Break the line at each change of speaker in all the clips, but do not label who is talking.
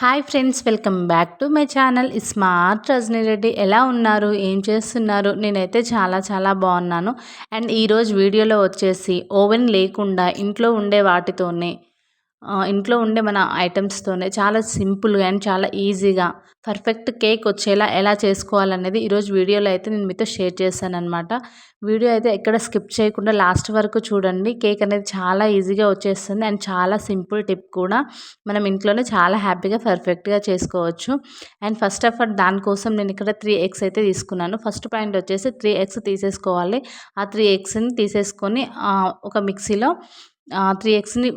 Hi friends welcome back to my channel. Smart Rajani Reddy ఎలా ఉన్నారు? ఏం చేస్తున్నారు? నేనైతే చాలా చాలా బాగున్నాను. అండ్ ఈరోజు వీడియోలో వచ్చేసి ఓవెన్ లేకుండా ఇంట్లో ఉండే వాటితోనే ఇంట్లో ఉండే మన ఐటమ్స్తోనే చాలా సింపుల్గా అండ్ చాలా ఈజీగా పర్ఫెక్ట్ కేక్ వచ్చేలా ఎలా చేసుకోవాలనేది ఈరోజు వీడియోలో అయితే నేను మీతో షేర్ చేశాను అనమాట వీడియో అయితే ఎక్కడ స్కిప్ చేయకుండా లాస్ట్ వరకు చూడండి. కేక్ అనేది చాలా ఈజీగా వచ్చేస్తుంది అండ్ చాలా సింపుల్ టిప్ కూడా. మనం ఇంట్లోనే చాలా హ్యాపీగా పర్ఫెక్ట్గా చేసుకోవచ్చు. అండ్ ఫస్ట్ ఆఫ్ ఆల్ దానికోసం నేను ఇక్కడ త్రీ ఎగ్స్ అయితే తీసుకున్నాను. ఫస్ట్ పాయింట్ వచ్చేసి త్రీ ఎగ్స్ తీసేసుకోవాలి. ఆ త్రీ ఎగ్స్ని తీసేసుకొని ఒక మిక్సీలో త్రీ ఎగ్స్ని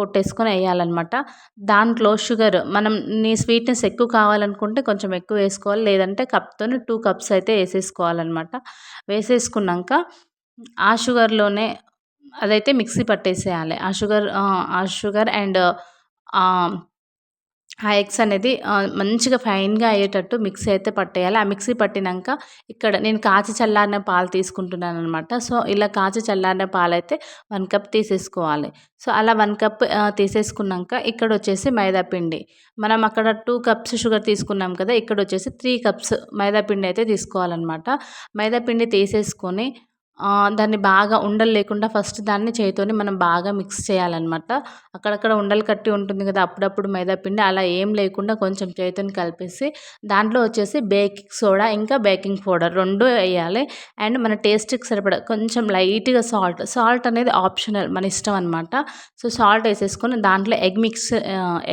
కొట్టేసుకొని వేయాలన్నమాట. దాంట్లో షుగర్ మనం నీ స్వీట్నెస్ ఎక్కువ కావాలనుకుంటే కొంచెం ఎక్కువ వేసుకోవాలి. లేదంటే కప్తో టూ కప్స్ అయితే వేసేసుకోవాలన్నమాట. వేసేసుకున్నాక ఆ షుగర్లోనే అదైతే మిక్సీ పట్టేసేయాలి. ఆ షుగర్ ఆ షుగర్ అండ్ ఆ ఎగ్స్ అనేది మంచిగా ఫైన్గా అయ్యేటట్టు మిక్సీ అయితే పట్టేయాలి. ఆ మిక్సీ పట్టినాక ఇక్కడ నేను కాచి చల్లారిన పాలు తీసుకుంటున్నాను అనమాట సో ఇలా కాచి చల్లారిన పాలు అయితే వన్ కప్ తీసేసుకోవాలి. సో అలా వన్ కప్ తీసేసుకున్నాక ఇక్కడ వచ్చేసి మైదా పిండి. మనం అక్కడ టూ కప్స్ షుగర్ తీసుకున్నాం కదా ఇక్కడ వచ్చేసి త్రీ కప్స్ మైదా పిండి అయితే తీసుకోవాలన్నమాట. మైదా పిండి తీసేసుకొని దాన్ని బాగా ఉండలు లేకుండా ఫస్ట్ దాన్ని చేతితోని మనం బాగా మిక్స్ చేయాలన్నమాట. అక్కడక్కడ ఉండలు కట్టి ఉంటుంది కదా అప్పుడప్పుడు మైదా పిండి అలా ఏం లేకుండా కొంచెం చేతిని కలిపేసి దాంట్లో వచ్చేసి బేకింగ్ సోడా ఇంకా బేకింగ్ పౌడర్ రెండు వేయాలి. అండ్ మన టేస్ట్కి సరిపడా కొంచెం లైట్గా సాల్ట్ సాల్ట్ అనేది ఆప్షనల్ మన ఇష్టం అనమాట సో సాల్ట్ వేసేసుకొని దాంట్లో ఎగ్ మిక్స్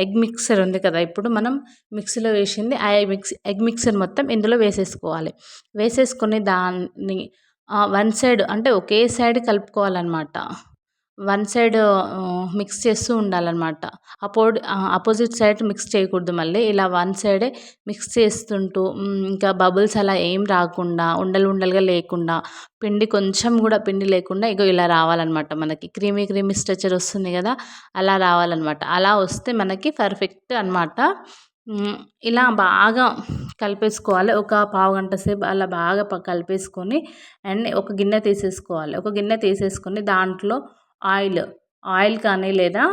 ఎగ్ మిక్సర్ ఉంది కదా ఇప్పుడు మనం మిక్సీలో వేసింది ఆ మిక్స్ ఎగ్ మిక్సర్ మొత్తం ఇందులో వేసేసుకోవాలి. వేసేసుకొని దాన్ని వన్ సైడ్ అంటే ఒకే సైడ్ కలుపుకోవాలన్నమాట. వన్ సైడ్ మిక్స్ చేస్తూ ఉండాలన్నమాట. అపోడ్ అపోజిట్ సైడ్ మిక్స్ చేయకూడదు మళ్ళీ. ఇలా వన్ సైడే మిక్స్ చేస్తుంటూ ఇంకా బబుల్స్ అలా ఏం రాకుండా ఉండలు ఉండలుగా లేకుండా పిండి కొంచెం కూడా పిండి లేకుండా ఇగో ఇలా రావాలన్నమాట మనకి. క్రీమీ క్రీమీ స్ట్రెచర్ వస్తుంది కదా అలా రావాలన్నమాట. అలా వస్తే మనకి పర్ఫెక్ట్ అనమాట ఇలా బాగా కలిపేసుకోవాలి. ఒక పావు గంట సేపు అలా బాగా కలిపేసుకొని అండ్ ఒక గిన్నె తీసేసుకోవాలి. ఒక గిన్నె తీసేసుకొని దాంట్లో ఆయిల్ ఆయిల్ కానీ లేదా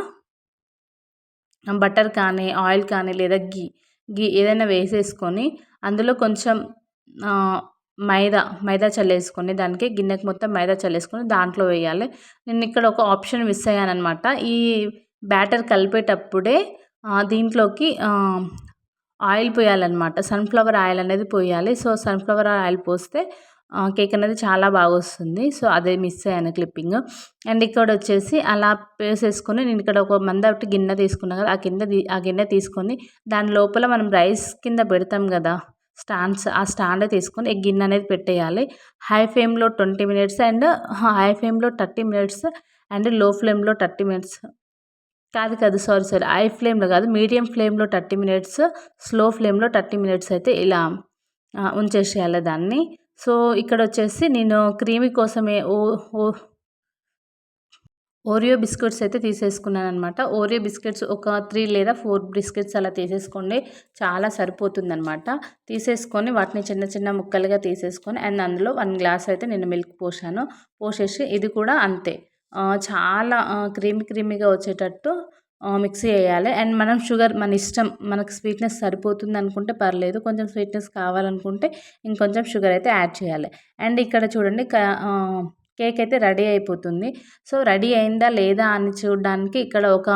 బటర్ కానీ ఆయిల్ కానీ లేదా గీ గీ ఏదైనా వేసేసుకొని అందులో కొంచెం మైదా మైదా చల్లేసుకొని దానికి గిన్నెకి మొత్తం మైదా చల్లేసుకొని దాంట్లో వేయాలి. నేను ఇక్కడ ఒక ఆప్షన్ మిస్ అయ్యాను అనమాట ఈ బ్యాటర్ కలిపేటప్పుడే దీంట్లోకి ఆయిల్ పోయాలన్నమాట. సన్ఫ్లవర్ ఆయిల్ అనేది పోయాలి. సో సన్ఫ్లవర్ ఆయిల్ పోస్తే కేక్ అనేది చాలా బాగా వస్తుంది సో అదే మిస్ అయ్యాను క్లిప్పింగ్. అండ్ ఇక్కడ వచ్చేసి అలా వేసేసుకొని నేను ఇక్కడ ఒక మందటి గిన్నె తీసుకున్నాను కదా ఆ కింద ఆ గిన్నె తీసుకొని దాని లోపల మనం రైస్ కింద పెడతాం కదా స్టాండ్స్ ఆ స్టాండ్ తీసుకొని గిన్నె అనేది పెట్టేయాలి. హై ఫ్లేమ్లో ట్వంటీ మినిట్స్ అండ్ హై ఫ్లేమ్లో థర్టీ మినిట్స్ అండ్లో ఫ్లేమ్లో థర్టీ మినిట్స్ కాదు కాదు సారీ సారీ హై ఫ్లేమ్లో కాదు మీడియం ఫ్లేమ్లో థర్టీ మినిట్స్ స్లో ఫ్లేమ్లో థర్టీ మినిట్స్ అయితే ఇలా ఉంచేసేయాలి దాన్ని. సో ఇక్కడ వచ్చేసి నేను క్రీమీ కోసమే ఓ ఓ ఓరియో బిస్కెట్స్ అయితే తీసేసుకున్నాను అనమాట ఓరియో బిస్కెట్స్ ఒక త్రీ లేదా ఫోర్ బిస్కెట్స్ అలా తీసేసుకోండి. చాలా సరిపోతుందనమాట తీసేసుకొని వాటిని చిన్న చిన్న ముక్కలుగా తీసేసుకొని అండ్ అందులో వన్ గ్లాస్ అయితే నేను మిల్క్ పోసాను. పోసేసి ఇది కూడా అంతే. చాలా క్రీమీ క్రీమీగా వచ్చేటట్టు మిక్సీ వేయాలి అండ్ మనం షుగర్ మన ఇష్టం మనకు స్వీట్నెస్ సరిపోతుంది అనుకుంటే పర్లేదు. కొంచెం స్వీట్నెస్ కావాలనుకుంటే ఇంకొంచెం షుగర్ అయితే యాడ్ చేయాలి. అండ్ ఇక్కడ చూడండి కేక్ అయితే రెడీ అయిపోతుంది. సో రెడీ అయిందా లేదా అని చూడడానికి ఇక్కడ ఒక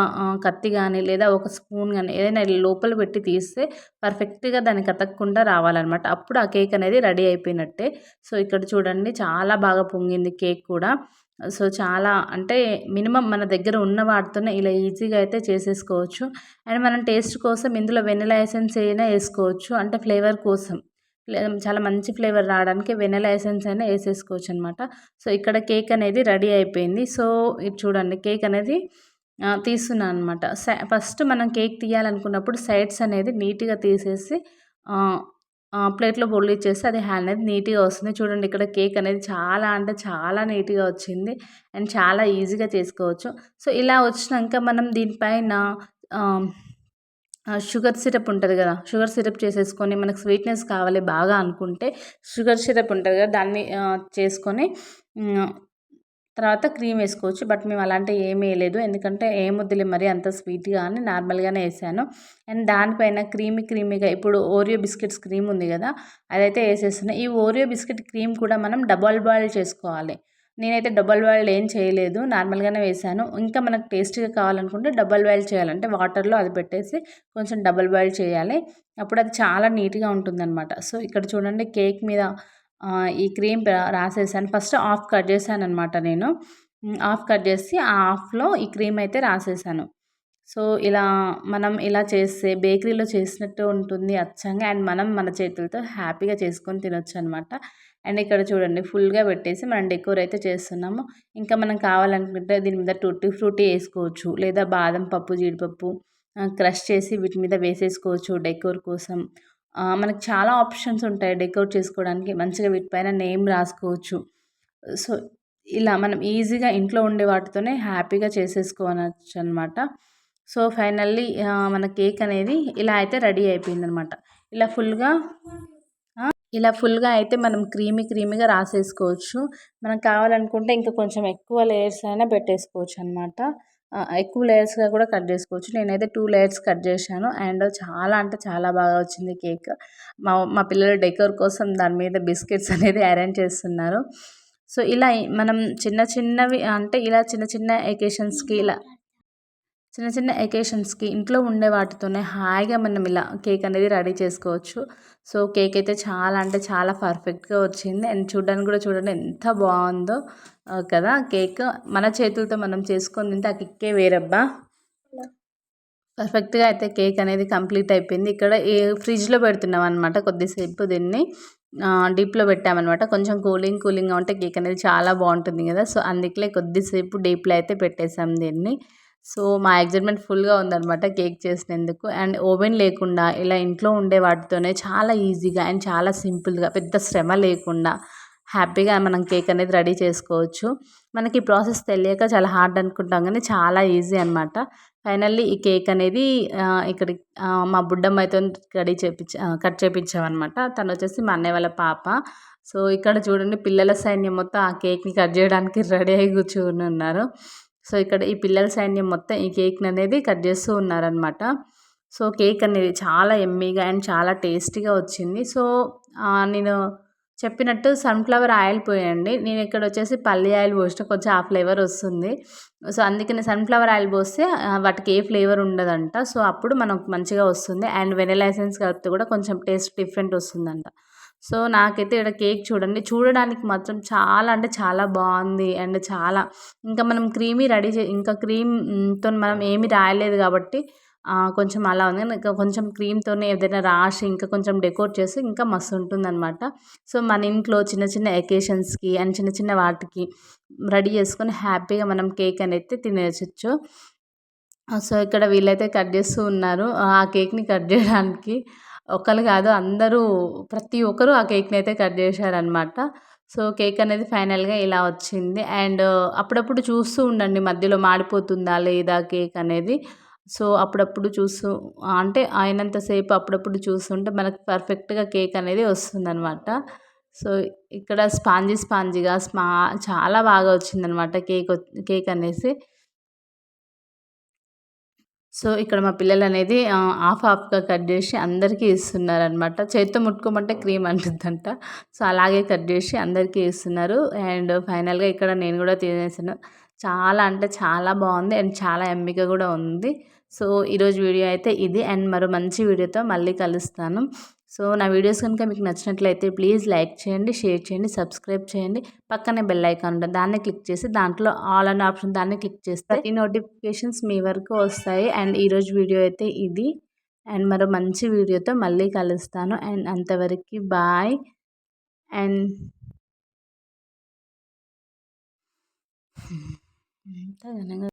కత్తి కానీ లేదా ఒక స్పూన్ కానీ ఏదైనా లోపల పెట్టి తీస్తే పర్ఫెక్ట్గా దాన్ని కతకకుండా రావాలన్నమాట. అప్పుడు ఆ కేక్ అనేది రెడీ అయిపోయినట్టే. సో ఇక్కడ చూడండి చాలా బాగా పొంగింది కేక్ కూడా. సో చాలా అంటే మినిమం మన దగ్గర ఉన్న వాటితోనే ఇలా ఈజీగా అయితే చేసేసుకోవచ్చు. అండ్ మనం టేస్ట్ కోసం ఇందులో వెనిలా ఎసెన్స్ అయినా వేసుకోవచ్చు. అంటే ఫ్లేవర్ కోసం. చాలా మంచి ఫ్లేవర్ రావడానికి వెనిలా ఎసెన్స్ అయినా వేసేసుకోవచ్చు అనమాట సో ఇక్కడ కేక్ అనేది రెడీ అయిపోయింది. సో ఇది చూడండి కేక్ అనేది తీస్తున్నాను అనమాట ఫస్ట్ మనం కేక్ తీయాలనుకున్నప్పుడు సైడ్స్ అనేది నీట్గా తీసేసి ప్లేట్లో బొల్లు ఇచ్చేసి అది హ్యాండ్ అనేది నీట్గా వస్తుంది. చూడండి ఇక్కడ కేక్ అనేది చాలా అంటే చాలా నీట్గా వచ్చింది. అండ్ చాలా ఈజీగా చేసుకోవచ్చు సో ఇలా వచ్చినాక మనం దీనిపైన షుగర్ సిరప్ ఉంటుంది కదా షుగర్ సిరప్ చేసేసుకొని మనకు స్వీట్నెస్ కావాలి బాగా అనుకుంటే షుగర్ సిరప్ ఉంటుంది కదా దాన్ని చేసుకొని తర్వాత క్రీమ్ వేసుకోవచ్చు. బట్ మేము అలాంటివి ఏమీ వేయలేదు. ఎందుకంటే ఏం వద్దులే మరి అంత స్వీట్గా అని నార్మల్గానే వేసాను. అండ్ దానిపైన క్రీమీ క్రీమీగా ఇప్పుడు ఓరియో బిస్కెట్స్ క్రీమ్ ఉంది కదా అదైతే వేసేస్తున్నాయి ఈ ఓరియో బిస్కెట్ క్రీమ్ కూడా మనం డబల్ బాయిల్ చేసుకోవాలి. నేనైతే డబల్ బాయిల్డ్ ఏం చేయలేదు. నార్మల్గానే వేసాను. ఇంకా మనకు టేస్ట్గా కావాలనుకుంటే డబల్ బాయిల్ చేయాలంటే వాటర్లో అది పెట్టేసి కొంచెం డబల్ బాయిల్ చేయాలి. అప్పుడు అది చాలా నీట్గా ఉంటుందన్నమాట. సో ఇక్కడ చూడండి కేక్ మీద ఈ క్రీమ్ రాసేసాను. ఫస్ట్ ఆఫ్ కట్ చేశాను అనమాట నేను ఆఫ్ కట్ చేసి ఆ ఆఫ్లో ఈ క్రీమ్ అయితే రాసేసాను. సో ఇలా మనం ఇలా చేస్తే బేకరీలో చేసినట్టు ఉంటుంది అచ్చంగా. అండ్ మనం మన చేతులతో హ్యాపీగా చేసుకొని తినొచ్చు అనమాట అండ్ ఇక్కడ చూడండి ఫుల్గా పెట్టేసి మనం డెకోర్ అయితే చేస్తున్నాము. ఇంకా మనం కావాలనుకుంటే దీని మీద టూటీ ఫ్రూటీ వేసుకోవచ్చు లేదా బాదం పప్పు జీడిపప్పు క్రష్ చేసి వీటి మీద వేసేసుకోవచ్చు డెకోర్ కోసం. మనకు చాలా ఆప్షన్స్ ఉంటాయి డెకోర్ చేసుకోవడానికి మంచిగా వీటిపైన నేమ్ రాసుకోవచ్చు. సో ఇలా మనం ఈజీగా ఇంట్లో ఉండే వాటితోనే హ్యాపీగా చేసేసుకోవచ్చు అనమాట సో ఫైనల్లీ మన కేక్ అనేది ఇలా అయితే రెడీ అయిపోయింది అనమాట ఇలా ఫుల్గా ఇలా ఫుల్గా అయితే మనం క్రీమీ క్రీమీగా రాసేసుకోవచ్చు. మనం కావాలనుకుంటే ఇంకా కొంచెం ఎక్కువ లేయర్స్ అయినా పెట్టేసుకోవచ్చు అనమాట ఎక్కువ లేయర్స్గా కూడా కట్ చేసుకోవచ్చు. నేనైతే టూ లేయర్స్ కట్ చేశాను. అండ్ చాలా అంటే చాలా బాగా వచ్చింది కేక్. మా మా పిల్లలు డెకర్ కోసం దాని మీద బిస్కెట్స్ అనేది అరేంజ్ చేస్తున్నారు. సో ఇలా మనం చిన్న చిన్నవి అంటే ఇలా చిన్న చిన్న ఎకేషన్స్కి ఇలా చిన్న చిన్న ఎకేషన్స్కి ఇంట్లో ఉండే వాటితోనే హాయిగా మనం ఇలా కేక్ అనేది రెడీ చేసుకోవచ్చు. సో కేక్ అయితే చాలా అంటే చాలా పర్ఫెక్ట్గా వచ్చింది. అండ్ చూడడానికి కూడా చూడండి ఎంత బాగుందో కదా కేక్. మన చేతులతో మనం చేసుకొని తింటే ఆ కిక్కే వేరబ్బా. పర్ఫెక్ట్గా అయితే కేక్ అనేది కంప్లీట్ అయిపోయింది. ఇక్కడ ఫ్రిడ్జ్లో పెడుతున్నాం అనమాట కొద్దిసేపు దీన్ని. డీప్లో పెట్టామన్నమాట. కొంచెం కూలింగ్ కూలింగ్గా ఉంటే కేక్ అనేది చాలా బాగుంటుంది కదా. సో అందుకే కొద్దిసేపు డీప్లో అయితే పెట్టేసాం దీన్ని. సో మా ఎగ్జైట్మెంట్ ఫుల్గా ఉందనమాట కేక్ చేసినందుకు. అండ్ ఓవెన్ లేకుండా ఇలా ఇంట్లో ఉండే వాటితోనే చాలా ఈజీగా అండ్ చాలా సింపుల్గా పెద్ద శ్రమ లేకుండా హ్యాపీగా మనం కేక్ అనేది రెడీ చేసుకోవచ్చు. మనకి ఈ ప్రాసెస్ తెలియక చాలా హార్డ్ అనుకుంటాం కానీ చాలా ఈజీ అనమాట ఫైనల్లీ ఈ కేక్ అనేది ఇక్కడ మా బుడ్డమ్మాయితో రెడీ చేపించ కట్ చేపించామన్నమాట. తను వచ్చేసి మా అన్నయ్య వాళ్ళ పాప. సో ఇక్కడ చూడండి పిల్లల సైన్యం మొత్తం ఆ కేక్ని కట్ చేయడానికి రెడీ అయి కూర్చుని ఉన్నారు. సో ఇక్కడ ఈ పిల్లల సైన్యం మొత్తం ఈ కేక్ని అనేది కట్ చేస్తూ ఉన్నారనమాట సో కేక్ అనేది చాలా ఎమ్మీగా అండ్ చాలా టేస్టీగా వచ్చింది. సో నేను చెప్పినట్టు సన్ఫ్లవర్ ఆయిల్ పోయండి. నేను ఇక్కడ వచ్చేసి పల్లి ఆయిల్ పోసిన కొంచెం ఆ ఫ్లేవర్ వస్తుంది. సో అందుకని సన్ఫ్లవర్ ఆయిల్ పోస్తే వాటికి ఏ ఫ్లేవర్ ఉండదంట. సో అప్పుడు మనకు మంచిగా వస్తుంది. అండ్ వెనిలా ఎసెన్స్ కలిపితే కూడా కొంచెం టేస్ట్ డిఫరెంట్ వస్తుందంట. సో నాకైతే ఇక్కడ కేక్ చూడండి. చూడడానికి మాత్రం చాలా అంటే చాలా బాగుంది అండ్ చాలా. ఇంకా మనం క్రీమీ రెడీ చే ఇంకా క్రీమ్తో మనం ఏమీ రాయలేదు కాబట్టి కొంచెం అలా ఉంది. ఇంకా కొంచెం క్రీమ్తోనే ఏదైనా రాసి ఇంకా కొంచెం డెకోరేట్ చేసి ఇంకా మస్తు ఉంటుందన్నమాట. సో మన ఇంట్లో చిన్న చిన్న ఎకేషన్స్కి అండ్ చిన్న చిన్న వాటికి రెడీ చేసుకొని హ్యాపీగా మనం కేక్ అనేది తినేయచ్చు. సో ఇక్కడ వీళ్ళైతే కట్ చేస్తూ ఉన్నారు. ఆ కేక్ని కట్ చేయడానికి. ఒకరు కాదు అందరూ ప్రతి ఒక్కరు ఆ కేక్ని అయితే కట్ చేశారనమాట సో కేక్ అనేది ఫైనల్గా ఇలా వచ్చింది. అండ్ అప్పుడప్పుడు చూస్తూ ఉండండి మధ్యలో మాడిపోతుందా లేదా కేక్ అనేది. సో అప్పుడప్పుడు చూస్తూ అంటే అయినంతసేపు అప్పుడప్పుడు చూస్తుంటే మనకు పర్ఫెక్ట్గా కేక్ అనేది వస్తుందన్నమాట. సో ఇక్కడ స్పాంజీ స్పాంజీగా స్మా చాలా బాగా వచ్చిందనమాట కేక్ కేక్ అనేసి. సో ఇక్కడ మా పిల్లలు అనేది హాఫ్ హాఫ్గా కట్ చేసి అందరికీ ఇస్తున్నారనమాట చేతితో ముట్టుకోమంటే క్రీమ్ అంటుందంట. సో అలాగే కట్ చేసి అందరికీ ఇస్తున్నారు. అండ్ ఫైనల్గా ఇక్కడ నేను కూడా తినేసాను. చాలా అంటే చాలా బాగుంది. అండ్ చాలా ఎంపిక కూడా ఉంది. సో ఈరోజు వీడియో అయితే ఇది. అండ్ మరో మంచి వీడియోతో మళ్ళీ కలుస్తాను. సో నా వీడియోస్ కనుక మీకు నచ్చినట్లయితే ప్లీజ్ లైక్ చేయండి షేర్ చేయండి సబ్స్క్రైబ్ చేయండి. పక్కనే బెల్ ఐకాన్ ఉంటుంది దాన్ని క్లిక్ చేసి దాంట్లో ఆల్ అనే ఆప్షన్ దాన్ని క్లిక్ చేస్తే ఈ నోటిఫికేషన్స్ మీ వరకు వస్తాయి. అండ్ ఈరోజు వీడియో అయితే ఇది. అండ్ మరో మంచి వీడియోతో మళ్ళీ కలుస్తాను. అండ్ అంతవరకు బాయ్. అండ్